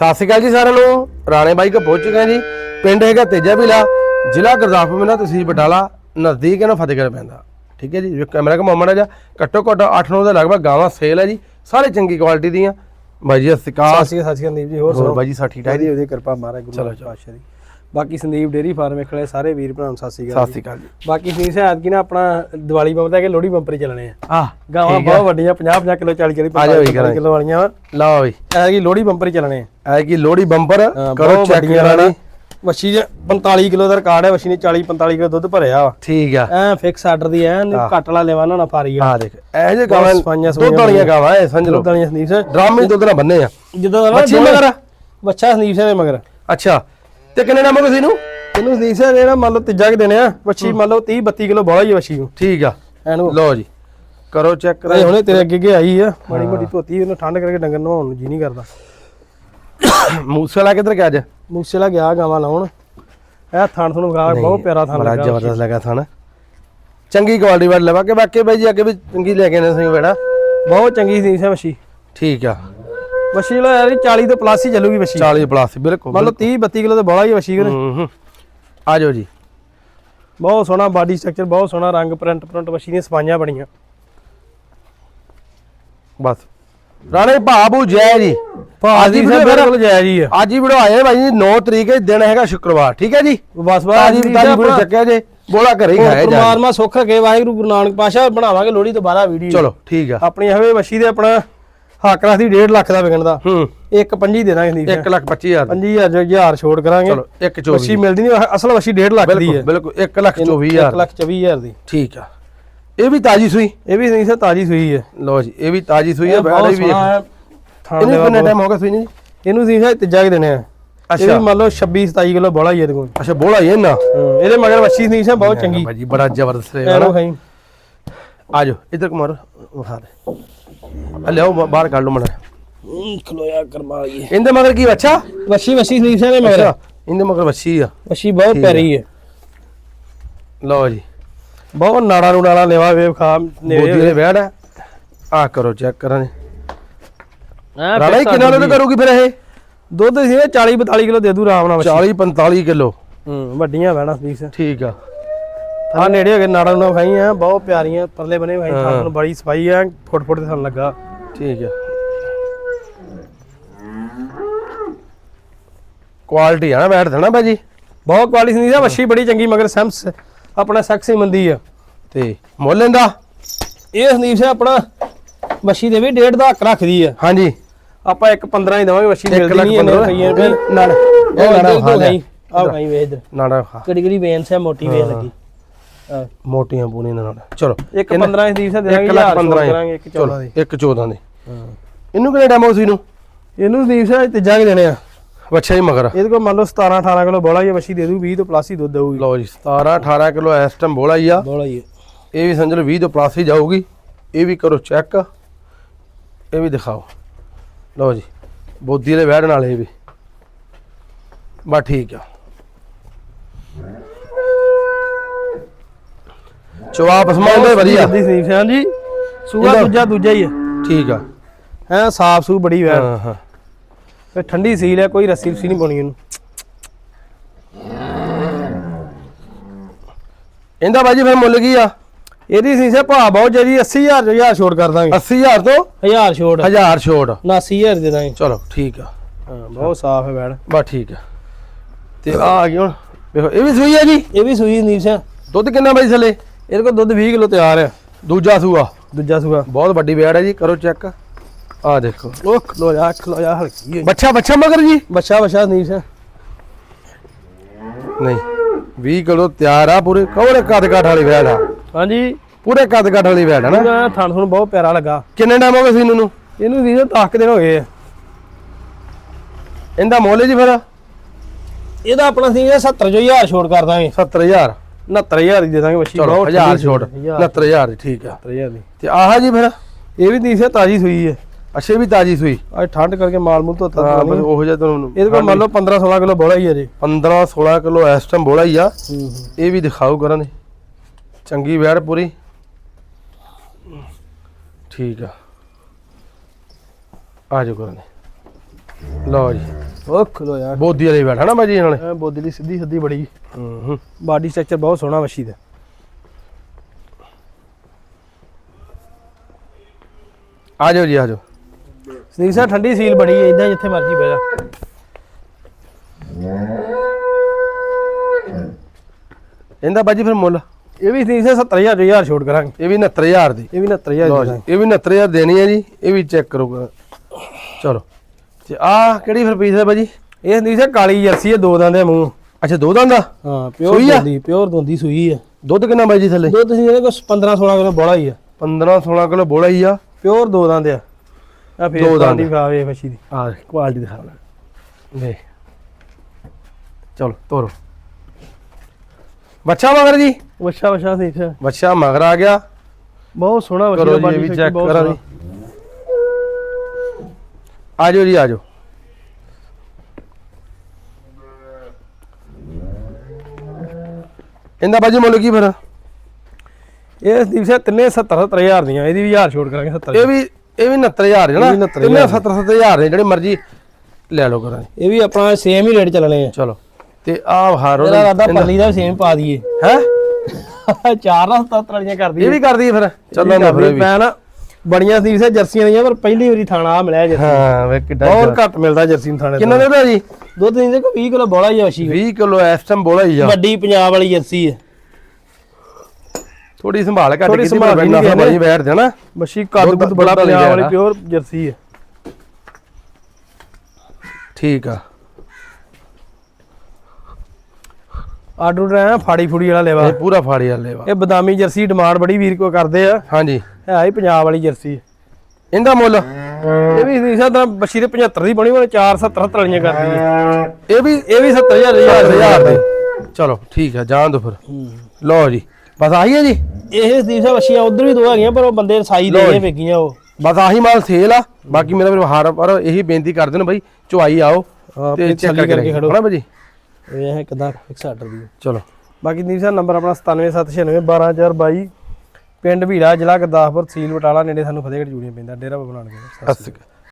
ਸਤਿ ਸ਼੍ਰੀ ਅਕਾਲ ਜੀ ਸਾਰਿਆਂ ਨੂੰ। ਰਾਣੇ ਬਾਈ ਕੋ ਪਹੁੰਚ ਹਾਂ ਜੀ। ਪਿੰਡ ਹੈਗਾ ਤੇਜਾ ਵਿਲਾ। ਜ਼ਿਲ੍ਹਾ ਗੁਰਦਾਸਪੁਰ ਮੇਂ ਨਾ ਤੁਸੀਂ ਬਟਾਲਾ ਨਜ਼ਦੀਕ ਹੈ ਨਾ ਫਤਿਹਗੜ੍ਹ ਪੈਂਦਾ। ਠੀਕ ਹੈ ਜੀ ਕੈਮਰਾ ਕਾ ਮਾਮਾ ਜਾ। ਘੱਟੋ ਘੱਟ 8-9 ਦੇ ਲਗਭਗ ਗਾਵਾਂ ਸੇਲ ਹੈ ਜੀ। ਸਾਰੇ ਚੰਗੀ ਕੁਆਲਿਟੀ ਦੀਆਂ। ਬਾਈ ਜੀ ਸਤਿ ਸ਼੍ਰੀ ਅਕਾਲ। ਸਾਸੀ ਸਾਸੀ ਸੰਦੀਪ ਜੀ ਹੋਰ ਸੁਣਾਓ? ਬਾਈ ਜੀ ਸਾਠੀ ਟਾਈ ਇਹਦੀ ਉਹਦੀ ਕਿਰਪਾ ਮਹਾਰਾਜ ਗੁਰੂ ਪਾਤਸ਼ਾਹ ਦੀ। ਬਾਕੀ ਸੰਦੀਪ ਡੇਰੀ ਫਾਰਮ ਵੇਖਲੇ ਸਾਰੇ ਵੀਰ ਭਰਾਵਾਂ ਨੂੰ ਸਤਿ ਸ਼੍ਰੀ ਅਕਾਲ ਜੀ। ਬਾਕੀ ਸੰਦੀਪ ਸਾਹਿਬ ਕੀ ਨਾ ਆਪਣਾ ਦੀਵਾਲੀ ਬੰਬ ਦਾ ਕਿ ਲੋਹੜੀ ਬੰਪਰ ਚੱਲਣੇ ਆ। ਆਹ ਗਾਵਾਂ ਬਹੁਤ ਵੱਡੀਆਂ 50 50 ਕਿਲੋ 40 40 ਆ ਜਾਓ ਜੀ ਕਰਾਂਗੇ। ਕਿਲੋ ਵਾਲੀਆਂ। ਲਓ ਬਈ ਐ ਕੀ ਲੋਹੜੀ ਬੰਪਰ ਚੱਲਣੇ ਆ। ਐ ਕੀ ਲੋੜੀ ਬੰਪਰ ਕਰੋ ਚੈੱਕ ਕਰਾਣੀ ਦੇ 45 ਕਿਲੋ ਦਾ ਰਿਕਾਰਡ ਹੈ ਵੱਛੀ ਨੇ 40 45 ਕਿਲੋ ਦੁੱਧ ਭਰਿਆ ਵਾ। ਠੀਕ ਆ। ਐ ਫਿਕਸ ਆਰਡਰ ਦੀ ਐ ਘੱਟ ਵਾਲਾ ਲੈਵਾ ਨਾ ਫਾਰੀ ਆ ਆ ਦੇਖ ਇਹ ਜੇ ਗਾਵਾਂ ਦੁੱਧ ਵਾਲੀਆਂ ਗਾਵਾਂ ਐ ਸਮਝ ਲਓ। ਦੁੱਧ ਵਾਲੀਆਂ ਸੰਦੀਪ ਡਰਾਮੇ ਦੁੱਧ ਨਾਲ ਬੰਨੇ ਆ। ਜਦੋਂ ਨਾ ਦੋਵੇਂ- ਮਗਰ? ਬੱਚਾ ਸੰਦੀਪ ਸਿੰਘ ਦੇ ਮਗਰ। ਅੱਛਾ। ਤੇ ਕਿੰਨੇ ਨੰਬਰ ਤੁਸੀਂ ਨੂੰ? ਇਹਨੂੰ ਸੰਦੀਪ ਸਿੰਘ ਨੇ ਨਾ ਮੰਨ ਲਓ ਤੀਜਾ ਕਿ ਆ। ਵੱਛੀ ਮੰਨ ਲਓ 30 32 ਕਿਲੋ ਬੋਲਾ ਹੀ ਵੱਛੀ ਨੂੰ। ਠੀਕ ਆ। ਐਨੂੰ ਲਓ ਜੀ। ਕਰੋ ਚੈੱਕ ਇਹ ਹੁਣੇ ਤੇਰੇ ਅੱਗੇ ਅੱਗੇ ਆਈ ਆ। ਮਾੜੀ ਮੋਟੀ ਧੋਤੀ ਉਹਨੂੰ ਠੰਡ ਕਰਕੇ ਡੰਗਰ ਨਹਾਉਣ ਨੂੰ ਜੀ ਨਹੀਂ ਕਰਦਾ। ਮੂਸੇ ਵਾਲਾ ਕਿੱਧਰ ਗਿਆ ਅੱਜ? ਮੂਸੇ ਲਾ ਗਿਆ ਗਾਵਾਂ ਲਾਉਣ। ਇਹ ਥਣ ਤੁਹਾਨੂੰ ਗਾ ਬਹੁਤ ਪਿਆਰਾ ਥਣ ਲੱਗਾ ਜ਼ਬਰਦਸਤ ਲੱਗਾ ਥਾਣਾ। ਚੰਗੀ ਕੁਆਲਿਟੀ ਵਾਲਾ ਲਵਾ ਕੇ ਬਾਕੀ ਬਾਈ ਜੀ ਅੱਗੇ ਵੀ ਚੰਗੀ ਲੈ ਕੇ ਨੇ ਸਿੰਘ ਬੇੜਾ ਬਹੁਤ ਚੰਗੀ ਸੀ ਸਾ ਵੱਛੀ। ਠੀਕ ਆ। ਵੱਛੀ ਲਾ ਯਾਰ 40 ਤੋਂ ਪਲੱਸ ਹੀ ਚੱਲੂਗੀ ਵੱਛੀ 40 ਪਲੱਸ ਬਿਲਕੁਲ ਮੰਨ ਲਓ 30 32 ਕਿਲੋ ਤੇ ਬੋਲਾ ਹੀ ਹੂੰ ਹੂੰ। ਆ ਜਾਓ ਜੀ। ਬਹੁਤ ਸੋਹਣਾ ਬਾਡੀ ਸਟਰਕਚਰ ਬਹੁਤ ਸੋਹਣਾ ਰੰਗ ਪ੍ਰਿੰਟ ਪ੍ਰਿੰਟ ਵੱਛੀ ਦੀਆਂ ਸਫਾਈਆਂ ਬੜੀਆਂ ਬਸ। ਰਾਣੇ ਭਾਬੂ ਜੈ ਜੀ। ਭਾਜੀ ਬਿਲਕੁਲ ਹੀ ਆ। ਅੱਜ ਹੀ ਵੀਡੀਓ ਆਏ ਭਾਈ ਜੀ 9 ਤਰੀਕ ਹੈ ਦਿਨ ਹੈਗਾ ਸ਼ੁੱਕਰਵਾਰ ਠੀਕ ਹੈ ਜੀ? ਬਸ ਬਸ। ਤਾਜੀ ਤਾਜੀ ਵੀਡੀਓ ਚੱਕਿਆ ਜੇ ਬੋਲਾ ਘਰੇ ਹੀ ਖਾਇਆ ਜਾ ਪਰਮਾਤਮਾ ਸੁੱਖ ਰੱਖੇ ਵਾਹਿਗੁਰੂ ਗੁਰੂ ਨਾਨਕ ਪਾਸ਼ਾ ਬਣਾਵਾਂਗੇ ਲੋਹੜੀ ਤੋਂ ਬਾਅਦ ਵੀਡੀਓ। ਚਲੋ ਠੀਕ ਆ। ਆਪਣੀ ਹਵੇ ਵੱਛੀ ਦੇ ਆਪਣਾ ਹੱਕ ਰੱਖਦੀ 1.5 ਲੱਖ ਦਾ ਵਿਕਣ ਦਾ। ਹੂੰ। ਇੱਕ ਪੰਜੀ ਦੇ ਦਾਂਗੇ ਸੰਦੀਪ 1 ਲੱਖ 25 ਹਜ਼ਾਰ। 5000 ਜੋ ਹਜ਼ਾਰ ਛੋੜ ਕਰਾਂਗੇ। ਚਲੋ 1 ਵੱਛੀ 24 ਮਿਲਦੀ ਨਹੀਂ ਅਸਲ ਵੱਛੀ 1.5 ਲੱਖ ਦੀ ਹੈ। ਬਿਲਕੁਲ 1 ਲੱਖ 24 ਹਜ਼ਾਰ 1 ਲੱਖ 24000 ਦੀ। ਠੀਕ ਆ। ਇਹ ਵੀ ਤਾਜੀ ਸੂਈ? ਇਹ ਵੀ ਸੰਦੀਪ ਸਾਹਿਬ ਤਾਜੀ ਸੂਈ ਹੈ। ਲਓ ਜੀ ਇਹ ਵੀ ਤਾਜੀ ਸੂਈ ਹੈ ਇਹ ਬੈੜੇ ਵੀ ਇਹਨੂੰ ਕਿੰਨਾ ਟਾਈਮ ਹੋ ਗਿਆ ਸੂਈ ਨੂੰ? ਇਹਨੂੰ ਸੰਦੀਪ ਸਾਹਿਬ ਤੀਜਾ ਕਿ ਦੇਣੇ ਆ ਇਹ ਅੱਛਾ। ਵੀ ਮੰਨ ਲਓ 26 27 ਕਿਲੋ ਬੋਲਾ ਹੀ ਇਹਦੇ ਕੋਲ। ਅੱਛਾ ਬੋਲਾ ਹੀ ਨਾ ਹੂੰ, ਇਹਦੇ ਮਗਰ ਵੱਛੀ ਸੰਦੀਪ ਸਾਹਿਬ ਬਹੁਤ ਚੰਗੀ। ਭਾਜੀ ਬੜਾ ਜ਼ਬਰਦਸਤ ਹੈ ਖਾਈ ਆ ਜਾਓ ਇਧਰ ਕੁਮਾਰ ਵਿਖਾ ਦੇ। ਆ ਲਿਆਓ ਬਾਹਰ ਕੱਢ ਲਓ ਮਣਾ ਖਲੋਇਆ ਕਰਮਾ ਲਈ ਇਹਦੇ ਮਗਰ ਕੀ ਬੱਚਾ ਵੱਛੀ ਸੰਦੀਪ ਸਾਹਿਬ ਦੇ ਮਗਰ। ਇਹਦੇ ਮਗਰ ਵੱਛੀ ਆ। ਵੱਛੀ ਬਹੁਤ ਪਿਆਰੀ ਹੈ ਲਓ ਜੀ। ਬਹੁਤ ਨਾੜਾ ਨੂੜਾ ਵਾਲਾ ਲੈਵਾ ਵੇਵ ਖਾ ਬੋਦੀ ਦੇ ਆ ਕਰੋ ਚੈੱਕ ਕਰਾਂ ਹਾਂ ਰਾਣਾ ਜੀ ਕਿੰਨਾ ਲੋਡ ਕਰੂਗੀ ਫਿਰ ਇਹ? ਦੁੱਧ ਸੀ 40 42 ਕਿਲੋ ਦੇ ਦੂ ਆਰਾਮ ਨਾਲ ਵੱਛੀ। 40 45 ਕਿਲੋ। ਹੂੰ ਵੱਡੀਆਂ ਵੈਣਾ ਸੰਦੀਪ ਸਿੰਘ ਠੀਕ ਆ। ਆ ਨੇੜੇ ਹੋ ਕੇ ਨਾੜਾ ਨੂੰ ਖਾਈ ਆ ਬਹੁਤ ਪਿਆਰੀਆਂ ਪਰਲੇ ਬਨੇ ਭਾਈ ਤੁਹਾਨੂੰ ਬੜੀ ਸਫ਼ਾਈ ਆ ਫੁੱਟ ਫੁੱਟ ਤੇ ਸਾਨੂੰ ਲੱਗਾ। ਠੀਕ ਆ। ਕੁਆਲਿਟੀ ਆ ਨਾ ਬੈਠ ਦੇਣਾ ਭਾਜੀ? ਬਹੁਤ ਕੁਆਲਿਟੀ ਸੰਦੀਪ ਸਿੰਘ ਵੱਛੀ ਬੜੀ ਚੰਗੀ ਮਗਰ ਸੈਮਸ ਆਪਣਾ ਸੈਕਸੀ ਮੰਦੀ ਆ। ਤੇ ਮੁੱਲ ਲੈਂਦਾ। ਇਹ ਸੰਦੀਪ ਸਿੰਘ ਆਪਣਾ ਵੱਛੀ ਦੇ ਵੀ ਡੇਢ ਦਾ ਹੱਕ ਰੱਖਦੀ ਆ। ਹਾਂਜੀ। ਆਪਾਂ ਇੱਕ 15 ਹੀ ਦਵਾਂਗੇ ਵੱਛੀ 1 ਮਿਲਦੀ ਨਹੀਂ ਇਹਨੇ 15 ਖਾਈਆਂ ਵੀ ਨਾਲ ਇਹ ਨਾੜਾ ਖਾ ਲੈ ਆ ਖਾਈ ਵੇ ਇਧਰ ਨਾੜਾ ਖਾ। ਕਿਹੜੀ ਕਿਹੜੀ ਵੇਨ ਸੇ ਮੋਟੀ ਵੇਨ ਲੱਗੀ। ਹਾਂ। ਮੋਟੀਆਂ ਪੂਣੀਆਂ ਨਾਲ। ਚਲੋ ਇੱਕ 15 ਸੰਦੀਪ ਸਿੰਘ ਦੇ ਦਾਂਗੇ 1 ਲੱਖ 15 15 ਕਰਾਂਗੇ ਇੱਕ 14 ਦੀ। ਇੱਕ 14 ਦੇ। ਹਾਂ। ਇਹਨੂੰ ਕਿਹੜੇ ਟਾਈਮ ਸੀ ਨੂੰ ਇਹਨੂੰ ਸੰਦੀਪ ਸਿੰਘ ਤੀਜਾ ਕਿ ਦੇਣੇ ਆ। ਬੱਚਾ ਹੀ ਮਗਰ। ਇਹਦੇ ਕੋਲ ਮੰਨ ਲਓ 17 18 ਕਿਲੋ ਬੋਲਾ ਹੀ ਵੱਛੀ ਦੇ ਦੂ 20 ਤੋਂ ਪਲੱਸ ਹੀ ਦੁੱਧ ਦੇਊਗੀ। ਲਓ ਜੀ 17 18 ਕਿਲੋ ਇਸ ਟਾਈਮ ਬੋਲਾ ਹੀ ਆ। ਬੋਲਾ ਹੀ ਇਹ ਵੀ ਸਮਝ ਲਓ 20 ਤੋਂ ਪਲੱਸ ਹੀ ਜਾਊਗੀ। ਇਹ ਵੀ ਕਰੋ ਚੈੱਕ ਇਹ ਵੀ ਦਿਖਾਓ। ਲਓ ਜੀ ਬੋਦੀ ਦੇ ਵਹਿਣ ਵਾਲੇ ਇਹ ਵੀ। ਬਸ ਠੀਕ ਆ। ਚਵਾ ਪਸਮਾਨ ਦੇ ਵਧੀਆ। ਦੀ ਸੰਦੀਪ ਸਿੰਘ ਜੀ। ਸੂਆ ਇਹਦਾ- ਦੂਜਾ ਦੂਜਾ ਹੀ ਹੈ ਠੀਕ ਆ। ਐ ਸਾਫ਼ ਸੂ ਬੜੀ ਵੈਰ। ਹਾਂ ਹਾਂ। ਤੇ ਠੰਡੀ ਸੀਲ ਹੈ ਕੋਈ ਰੱਸੀ ਰੁੱਸੀ ਨਹੀਂ ਪਾਉਣੀ ਇਹਨੂੰ। ਇਹਦਾ ਬਾਜੀ ਫਿਰ ਮੁੱਲ ਕੀ ਆ? ਇਹਦੀ ਸੀ ਸੇ ਭਾ ਬਹੁਤ ਜਰੀ 80000 ਜੋ ਹਜ਼ਾਰ ਛੋੜ ਕਰ ਦਾਂਗੇ। 80000 ਤੋਂ 1000 ਛੋੜ 1000 ਛੋੜ 89000 ਦੇ ਦਾਂਗੇ। ਚਲੋ ਠੀਕ ਆ। ਹਾਂ ਬਹੁਤ ਸਾਫ਼ ਹੈ ਵੈੜ ਬਸ ਠੀਕ ਆ। ਤੇ ਆ ਆ ਗਈ ਹੁਣ। ਵੇਖੋ ਇਹ ਵੀ ਸੂਈ ਆ ਜੀ? ਇਹ ਵੀ ਸੂਈ ਸੰਦੀਪ ਸਿੰਘ ਦੁੱਧ ਕਿੰਨਾ ਬਾਈ ਥੱਲੇ? ਇਹਦੇ ਕੋਲ ਦੁੱਧ 20 ਕਿਲੋ ਤਿਆਰ ਹੈ ਦੂਜਾ ਸੂਆ। ਦੂਜਾ ਸੂਆ। ਬਹੁਤ ਵੱਡੀ ਵਿਆੜ ਹੈ ਜੀ ਕਰੋ ਚੈੱਕ। ਆ ਦੇਖੋ। ਉਹ ਖਲੋ ਜਾ ਖਲੋ ਜਾ ਹਲਕੀ ਹੈ ਬੱਚਾ ਬੱਚਾ ਮਗਰ ਜੀ? ਬੱਚਾ ਬੱਚਾ ਸੰਦੀਪ ਸਿੰਘ ਨਹੀਂ 20 ਕਿਲੋ ਤਿਆਰ ਆ ਪੂਰੇ। ਕਵਰੇ ਕੱਦ ਕਾਠ ਵਾਲੀ ਵਿਆੜ ਆ। ਹਾਂਜੀ। ਪੂਰੇ ਕੱਦ ਕਾਠ ਵਾਲੀ ਵਿਆੜ ਆ ਨਾ। ਇਹਦਾ ਥਣ ਤੁਹਾਨੂੰ ਬਹੁਤ ਪਿਆਰਾ ਲੱਗਾ। ਕਿੰਨੇ ਟਾਈਮ ਹੋ ਗਏ ਸੀ ਇਹਨੂੰ ਇਹਨੂੰ ਵੀ 10 ਦਿਨ ਹੋ ਗਏ ਆ। ਇਹਦਾ ਮੁੱਲ ਜੀ ਫਿਰ? ਇਹਦਾ ਆਪਣਾ ਸੀ 70 ਜੋ ਹਜ਼ਾਰ ਛੋੜ ਕਰ ਦਾਂਗੇ 70000 69000 ਦੀ ਦੇ ਦਾਂਗੇ ਬੱਚੀ ਚਲੋ 1000 ਛੋੜ 69000 ਠੀਕ ਆ 79000 ਦੀ। ਤੇ ਆਹ ਜੀ ਫਿਰ? ਇਹ ਵੀ ਨਹੀਂ ਤਾਜੀ ਸੂਈ ਹੈ। ਅੱਛੇ ਵੀ ਤਾਜੀ ਸੂਈ। ਅੱਜ ਠੰਡ ਕਰਕੇ ਮਾਲ ਮੂੰਹ ਧੋਤਾ ਹਾਂ ਤਾਂ ਬਸ ਉਹੋ ਜਿਹਾ ਤੁਹਾਨੂੰ ਇਹਦੇ ਕੋਲ ਮੰਨ ਲਓ 15 16 ਕਿਲੋ ਬੋਲਾ ਹੀ ਹੈ ਜੀ। 15 16 ਕਿਲੋ ਇਸ ਟਾਈਮ ਬੋਲਾ ਹੀ ਆ। ਇਹ ਵੀ ਦਿਖਾਓ ਕਰਾਂ ਦੇ। ਚੰਗੀ ਵਿਆੜ ਪੂਰੀ। ਠੀਕ ਆ। ਆ ਜਾਓ ਕਰਾਂ ਦੇ। ਲਓ ਜੀ। ਉਹ ਖਲੋ ਯਾਰ। ਬੋਦੀ ਵਾਲੀ ਬੈਠਾ ਨਾ ਬਾਈ ਜੀ ਨਾਲੇ। ਐ ਬੋਦੀ ਦੀ ਸਿੱਧੀ ਸਿੱਧੀ ਬੜੀ। ਹੂੰ ਹੂੰ ਬਾਡੀ ਸਟਰਕਚਰ ਬਹੁਤ ਸੋਹਣਾ ਵਸ਼ੀ ਦਾ। ਆ ਜਾਓ ਜੀ ਆ ਜਾਓ। ਸਨੀਕ ਸਾਹਿਬ ਠੰਡੀ ਸੀਲ ਬੜੀ ਹੈ ਇਦਾਂ ਜਿੱਥੇ ਮਰਜ਼ੀ ਬਹਿ ਜਾ। ਇਹਦਾ ਬਾਜੀ ਫਿਰ ਮੁੱਲ? ਇਹ ਵੀ ਸਨੀਕ ਸਾਹਿਬ 70000 ਤੋਂ ਹਜ਼ਾਰ ਛੋਟ ਕਰਾਂਗੇ। ਇਹ ਵੀ 69000 ਦੀ। ਇਹ ਵੀ 69000 ਲਓ ਦੀ ਜੀ ਇਹ ਵੀ 69000 ਦੇਣੀ ਹੈ ਜੀ ਇਹ ਵੀ ਚੈੱਕ ਕਰੋ। ਚਲੋ। ਤੇ ਆ ਕਿਹੜੀ ਫਿਰ ਪੀਸ ਹੈ ਬਾਜੀ? ਇਹ ਸਨੀਕ ਸਾਹਿਬ ਕਾਲੀ ਜਰਸੀ ਹੈ ਦੋ ਦੰਦ ਦੇ ਮੂੰਹ। ਅੱਛਾ ਦੋ ਦੰਦ ਦਾ ਹਾਂ ਪਿਓਰ ਸੂਈ ਆ? ਦੋਂਦੀ ਪਿਓਰ ਦੋਂਦੀ ਸੂਈ ਹੈ ਦੁੱਧ ਕਿੰਨਾ ਬਾਈ ਜੀ ਥੱਲੇ? ਦੋ ਤੁਸੀਂ ਇਹਦੇ ਕੋਲ 15 16 ਕਿਲੋ ਬੋਲਾ ਹੀ ਆ। 15 16 ਕਿਲੋ ਬੋਲਾ ਹੀ ਆ। ਪਿਓਰ ਦੋ ਦੰਦ ਆ। ਆ ਫੇਰ ਦੋ ਦੰਦ। ਕੁਆਲਿਟੀ ਖਾਵੇ ਵਸ਼ੀ ਦੀ। ਆ ਕੁਆਲਿਟੀ ਦਿਖਾ ਲੈ ਵੇ ਚਲੋ ਤੋਰੋ। ਬੱਚਾ ਮਗਰ ਜੀ? ਵਛਾ ਵਛਾ ਸਾਹਿਬ ਬੱਚਾ ਮਗਰ ਆ ਗਿਆ। ਬਹੁਤ ਸੋਹਣਾ ਕਰੋ ਦਾ ਜੀ ਇਹ ਵੀ ਚੈੱਕ ਕਰਾਂ। ਜੀ। ਆ ਜਾਓ ਜੀ ਆ ਜਾਓ ਇਹਦਾ ਬਾਜੀ ਮੁੱਲ ਕੀ ਫਿਰ? ਇਹ ਸਨੀਕ ਸਾਹਿਬ ਤਿੰਨੇ 70 70000 ਦੀਆਂ ਇਹਦੀ ਵੀ ਹਜ਼ਾਰ ਛੋਟ ਕਰਾਂਗੇ 70 ਇਹ ਵੀ ਇਹ ਵੀ 69000 ਜਣਾ? ਇਹ ਵੀ 69,000 ਤਿੰਨੇ 70 70000 ਨੇ ਜਿਹੜੇ ਮਰਜ਼ੀ ਲੈ ਲਓ ਕਰਾਂ ਇਹ ਵੀ ਆਪਣਾ ਸੇਮ ਹੀ ਰੇਟ ਚੱਲਣੇ ਆ। ਚਲੋ ਤੇ ਆ ਹਾਰੋ ਇਹਦਾ ਰਾਦਾ ਪਰਲੀ ਦਾ ਸੇਮ ਪਾ ਦਈਏ। ਹੈ? ਚਾਰ ਨਾਲ 77 ਵਾਲੀਆਂ ਕਰਦੀ ਇਹ ਵੀ ਕਰਦੀ ਫਿਰ। ਚੱਲੋ ਨਾ ਫਿਰ ਮੈਂ ਨਾ ਬੜੀਆਂ ਸੀ ਸੇ ਜਰਸੀਆਂ ਦੀਆਂ ਪਰ ਪਹਿਲੀ ਵਾਰੀ ਥਾਣਾ ਆ ਮਿਲਿਆ ਜਰਸੀ ਹਾਂ ਵੇ ਕਿੱਡਾ ਬਹੁਤ ਘੱਟ ਮਿਲਦਾ ਜਰਸੀ ਥਾਣੇ ਕਿੰਨਾ ਦੇ ਦਾ ਜੀ? ਦੁੱਧ ਨਹੀਂ ਦੇ ਕੋ 20 ਕਿਲੋ ਬੋਲਾ ਹੀ ਆ ਵਸ਼ੀ 20 ਕਿਲੋ ਇਸ ਟਾਈਮ ਬੋਲਾ ਹੀ ਆ। ਵੱਡੀ ਪੰਜਾਬ ਵਾਲੀ ਜਰਸੀ ਹੈ। ਥੋੜੀ ਸੰਭਾਲ ਘੱਟ ਕੀਤੀ ਪਰ ਬੰਦਾ ਕੀਤੀ ਭਾਜੀ ਬੈਠ ਦੇਣਾ ਵਸ਼ੀ ਕੱਦ ਕੁੱਦ ਬੜਾ ਪੰਜਾਬ ਵਾਲੀ। ਪਿਓਰ ਜਰਸੀ ਹੈ। ਠੀਕ ਆ। ਆਰਡਰ ਰਹਿ ਫਾੜੀ ਫੁੜੀ ਵਾਲਾ ਲੈਵਾ। ਇਹ ਪੂਰਾ ਫਾੜੀ ਵਾਲੇ ਵਾ ਇਹ ਬਦਾਮੀ ਜਰਸੀ ਡਿਮਾਂਡ ਬੜੀ ਵੀਰ ਕੋ ਕਰਦੇ ਆ। ਹਾਂਜੀ। ਹੈ ਹੀ ਪੰਜਾਬ ਵਾਲੀ ਜਰਸੀ ਇਹਦਾ ਮੁੱਲ? ਇਹ ਵੀ ਨਹੀਂ ਬੱਛੀ ਦੇ 75 ਦੀ ਬਣੀ ਵਾਲੇ 4 70 70 ਵਾਲੀਆਂ ਕਰਦੀ ਹੈ। ਇਹ ਵੀ ਇਹ ਵੀ 70000 ਹਜ਼ਾਰ ਦੇ ਚਲੋ ਠੀਕ ਆ ਜਾਣ ਦੋ ਫਿਰ। ਲਓ ਜੀ ਬਸ ਆਹੀ ਹੈ ਜੀ? ਇਹ ਸਾਹਿਬ ਅੱਛੀਆਂ ਉਧਰ ਵੀ ਦੋ ਹੈਗੀਆਂ ਪਰ ਉਹ ਬੰਦੇ ਸਾਈ ਦੇ ਜੀ। ਵੇਗੀਆਂ ਉਹ। ਬਸ ਆਹੀ ਮਾਲ ਸੇਲ ਆ ਬਾਕੀ ਮੇਰਾ ਵੀਰ ਹਾਰ ਪਰ ਇਹੀ ਬੇਨਤੀ ਕਰਦੇ ਨੇ ਬਾਈ ਚੁਆਈ ਆਓ ਹਾਂ, ਤੇ ਚੈੱਕ ਕਰਕੇ ਖੜੋ। ਹਣਾ ਬਾਜੀ? ਇਹ ਹੈ ਕਿਦਾਂ 160 ਦੀ। ਚਲੋ। ਬਾਕੀ ਸਾਹਿਬ ਨੰਬਰ ਆਪਣਾ 97796 12022 ਪਿੰਡ ਭੀੜਾ ਜ਼ਿਲ੍ਹਾ ਗੁਰਦਾਸਪੁਰ ਤਹਿਸੀਲ ਬਟਾਲਾ ਨੇੜੇ ਸਾਨੂੰ ਫਤਿਹਗੜ੍ਹ ਜੂੜੀਆਂ ਪੈਂਦਾ ਡੇਰਾ ਬਾਬਾ ਨਾਨਕ ਸਤਿ ਸ਼੍ਰੀ ਅਕਾਲ।